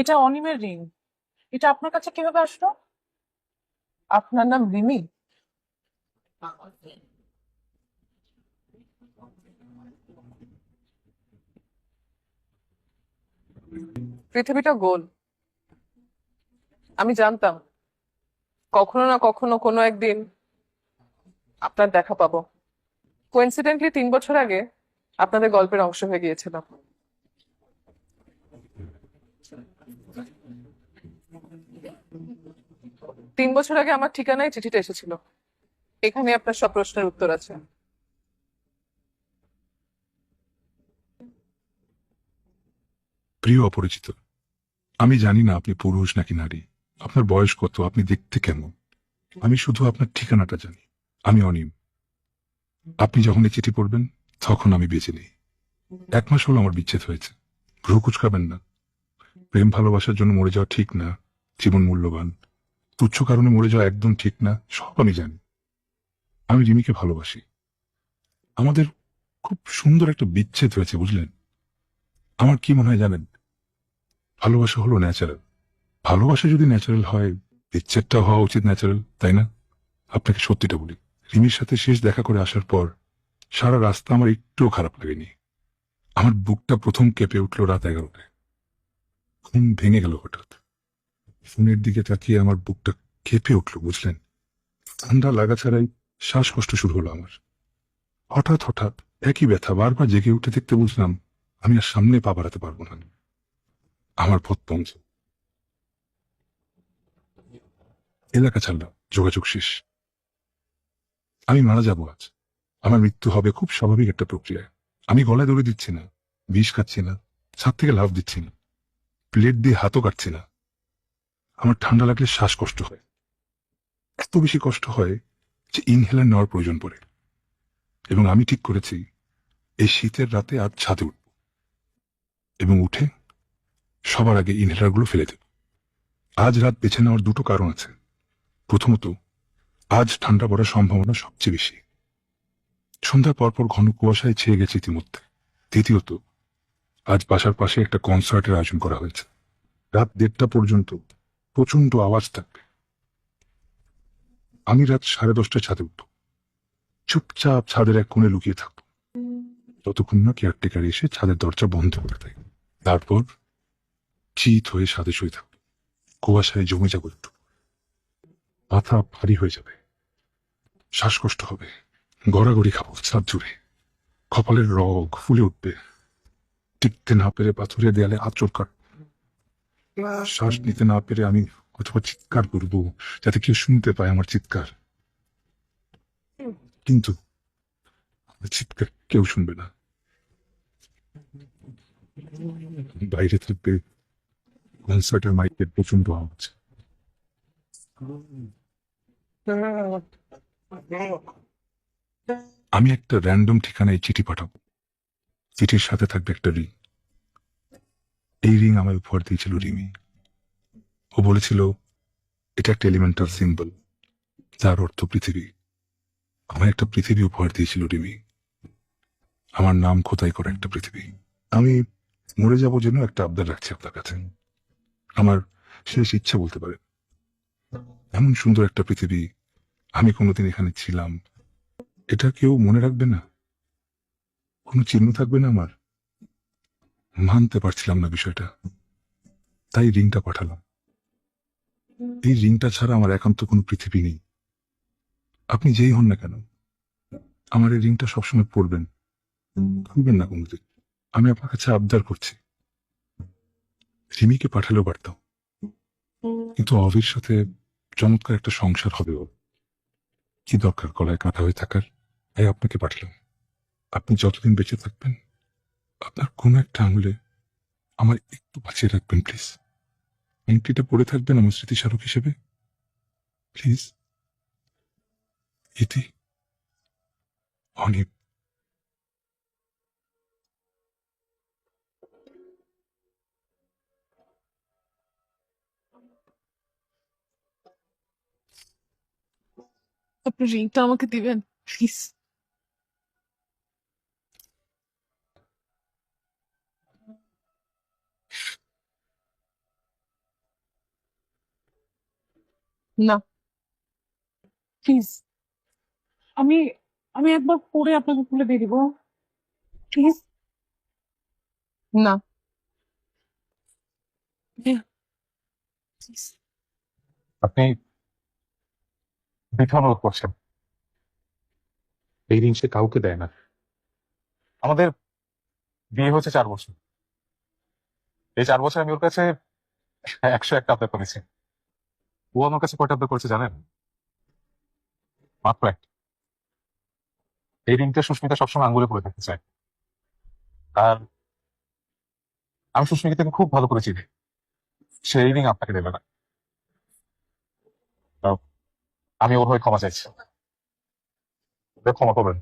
এটা অনিমের রিং। এটা আপনার কাছে কীভাবে আসলো? আপনার নাম রিমি? পৃথিবীটা গোল। আমি জানতাম, কখনো না কখনো কোনো একদিন আপনার দেখা পাবো। কোইন্সিডেন্টলি তিন বছর আগে আপনাদের গল্পের অংশ হয়ে গিয়েছিলাম। তিন বছর আগে আমার ঠিকানায় চিঠিটা এসেছিল। এখানে আপনার সব প্রশ্নের উত্তর আছে। প্রিয় অপরিচিত, আমি জানি না আপনি পুরুষ নাকি নারী। আপনার বয়স কত, আপনি দেখতে কেমন? আমি শুধু আপনার ঠিকানাটা জানি। আমি অনিম। আপনি যখন এই চিঠি পড়বেন, তখন আমি বেঁচে নেই। এক মাস হলো আমার বিচ্ছেদ হয়েছে। ভ্রু কুচকাবেন না। প্রেম ভালোবাসার জন্য মরে যাওয়া ঠিক না, জীবন মূল্যবান। তুচ্ছ কারণে মরে যাওয়া একদম ঠিক না, সব আমি জানি। আমি রিমিকে ভালোবাসি। আমাদের খুব সুন্দর একটা বিচ্ছেদ হয়েছে, বুঝলেন? আমার কি মনে হয় জানেন? ভালোবাসা হলো ন্যাচারাল ভালোবাসা যদি ন্যাচারাল হয় বিচ্ছেদটা হওয়া উচিত ন্যাচারাল তাই না? আপনাকে সত্যিটা বলি, রিমির সাথে শেষ দেখা করে আসার পর সারা রাস্তা আমার একটুও খারাপ লাগেনি। আমার বুকটা প্রথম কেঁপে উঠল রাত এগারোটায়। ঘুম ভেঙে গেল হঠাৎ। ফোনের দিকে তাকিয়ে আমার বুকটা কেঁপে উঠল, বুঝলেন? ঠান্ডা লাগা ছাড়াই শ্বাসকষ্ট শুরু হলো আমার। হঠাৎ হঠাৎ একই ব্যথা বারবার জেগে উঠে দেখতে বুঝলাম আমি আর সামনে পা বাড়াতে পারব না। আমার পথ বন্ধ। এলাকা ছাড়লাম, যোগাযোগ শেষ। আমি মারা যাব আজ। আমার মৃত্যু হবে খুব স্বাভাবিক একটা প্রক্রিয়া আমি গলায় দৌড়ে দিচ্ছি না, বিষ খাচ্ছি না, ছাদ থেকে লাভ দিচ্ছি না। প্লেট দিয়ে হাতও কাটছি না। আমার ঠান্ডা লাগলে শ্বাসকষ্ট হয়। এত বেশি কষ্ট হয় যে ইনহেলার নেওয়ার প্রয়োজন পড়ে। এবং আমি ঠিক করেছি, এই শীতের রাতে আজ ছাদে উঠব। এবং উঠে সবার আগে ইনহেলারগুলো ফেলে দেব। আজ রাত বেছে নেওয়ার দুটো কারণ আছে। প্রথমত, আজ ঠান্ডা পড়ার সম্ভাবনা সবচেয়ে বেশি। সন্ধ্যার পরপর ঘন কুয়াশায় ছেয়ে গেছে ইতিমধ্যে। দ্বিতীয়ত আজ বাসার পাশে একটা কনসার্টের আয়োজন করা হয়েছে। রাত দেড়টা পর্যন্ত প্রচণ্ড আওয়াজ থাকবে। আমি রাত সাড়ে দশটায় ছাদে উঠব। চুপচাপ ছাদের এক কোণে লুকিয়ে থাকব। ততক্ষণ না কেয়ারটেকার এসে ছাদের দরজা বন্ধ করে দেয়। তারপর চিত হয়ে সাদে শুয়ে থাকব। কুয়াশায় জমে যাব একটু। মাথা ভারী হয়ে যাবে। শ্বাসকষ্ট হবে। গড়াগড়ি খাব, ছাদ জুড়ে। কপালের রগ ফুলে উঠবে। টিকতে না পেরে পাথরের দেয়ালে আচর কাট। শ্বাস নিতে না পেরে আমি অথবা চিৎকার করব, যাতে কেউ শুনতে পায় আমার চিৎকার। কিন্তু চিৎকার কেউ শুনবে না। বাইরে থাকবে কনসার্টের মাইকের প্রচণ্ড আওয়াজ। আমি একটা র্যান্ডম ঠিকানায় চিঠি পাঠাবো। চিঠির সাথে থাকবে একটা রিং এই রিং আমায় উপহার দিয়েছিল রিমি। ও বলেছিল, এটা একটা এলিমেন্টাল সিম্বল যার অর্থ পৃথিবী। আমায় একটা পৃথিবী উপহার দিয়েছিল রিমি। আমার নাম খোদাই করা একটা পৃথিবী। আমি মরে যাব যেন একটা আবদার রাখছি আপনার কাছে। আমার শেষ ইচ্ছা বলতে পারে এমন সুন্দর একটা পৃথিবী আমি কোনোদিন এখানে ছিলাম। এটা কেউ মনে রাখবে না? কোনো চিহ্ন থাকবে না আমার? মানতে পারছিলাম না বিষয়টা। তাই রিংটা পাঠালাম। এই রিংটা ছাড়া আমার একান্ত কোনো পৃথিবী নেই। আপনি যেই হন না কেন, আমার এই রিংটা সবসময় পড়বেন। খুলবেন না কোনোদিন। আমি আপনার কাছে আবদার করছি। রিমিকে পাঠালেও পারতাম। কিন্তু অভির সাথে চমৎকার একটা সংসার হবে ওর। কি দরকার, গলায় কাঁথা হয়ে থাকার? তাই আপনাকে পাঠালাম। আপনি যতদিন বেঁচে থাকবেন আপনার কোনো একটা আঙুলে আমার একটু বাঁচিয়ে রাখবেন প্লিজ আংটিটা পড়ে থাকবেন আমার স্মৃতিস্মারক হিসেবে। প্লিজ ইতি অনিপ আপনি রিংটা আমাকে দিবেন প্লিজ না। প্লিজ আমি আমি একবার পরে আপনাকে খুলে দিয়ে দিব। প্লিজ না। আপনি বৃথা অনুরোধ করছেন এই ঋণ সে কাউকে দেয় না। আমাদের বিয়ে হচ্ছে চার বছর। এই চার বছর আমি ওর কাছে একশো একটা আবদার করেছি। ও আমার কাছে কয়টা আবদার করেছে জানেন? মাত্র একটা। এই ঋণটা সুস্মিতা সবসময় আঙ্গুলে পড়ে থাকতে চায়। আর আমি সুস্মিতাকে খুব ভালো করে চিনি সেই ঋণ আপনাকে দেবে না। আমি ওর হয়ে ক্ষমা চাইছি। ক্ষমা করবেন